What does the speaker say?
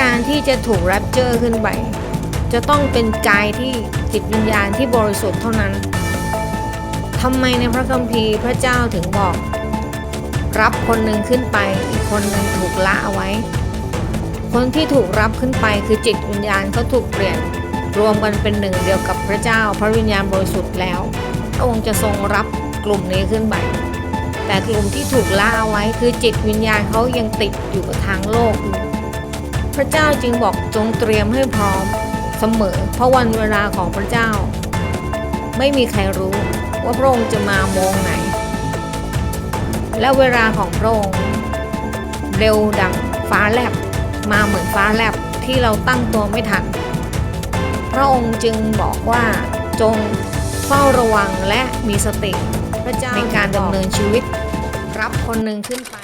การที่จะถูกแรปเจอร์ขึ้นไป จะต้องเป็นกายที่จิตวิญญาณที่บริสุทธิ์เท่านั้นทำไมในพระคัมภีร์พระเจ้าถึงบอก รับคนหนึ่งขึ้นไป อีกคนหนึ่งถูกละเอาไว้ คนที่ถูกรับขึ้นไปคือจิตวิญญาณเขาถูกเปลี่ยน รวมกันเป็นหนึ่งเดียวกับพระเจ้า พระวิญญาณบริสุทธิ์แล้วพระองค์จะทรงรับกลุ่มนี้ขึ้นไปแต่กลุ่มที่ถูกละเอาไว้คือจิตวิญญาณเขายังติดอยู่กับทางโลกอยู่ พระเจ้าจึงบอกจงเตรียมให้พร้อมเสมอ เพราะวันเวลาของพระเจ้า ไม่มีใครรู้ว่าพระองค์จะมาโมงไหน และเวลาของพระองค์เร็วดังฟ้าแลบมาเหมือนฟ้าแลบที่เราตั้งตัวไม่ทัน พระองค์จึงบอกว่าจงเฝ้าระวังและมีสติพระเจ้าในการดำเนินชีวิต รับคนหนึ่งขึ้นไป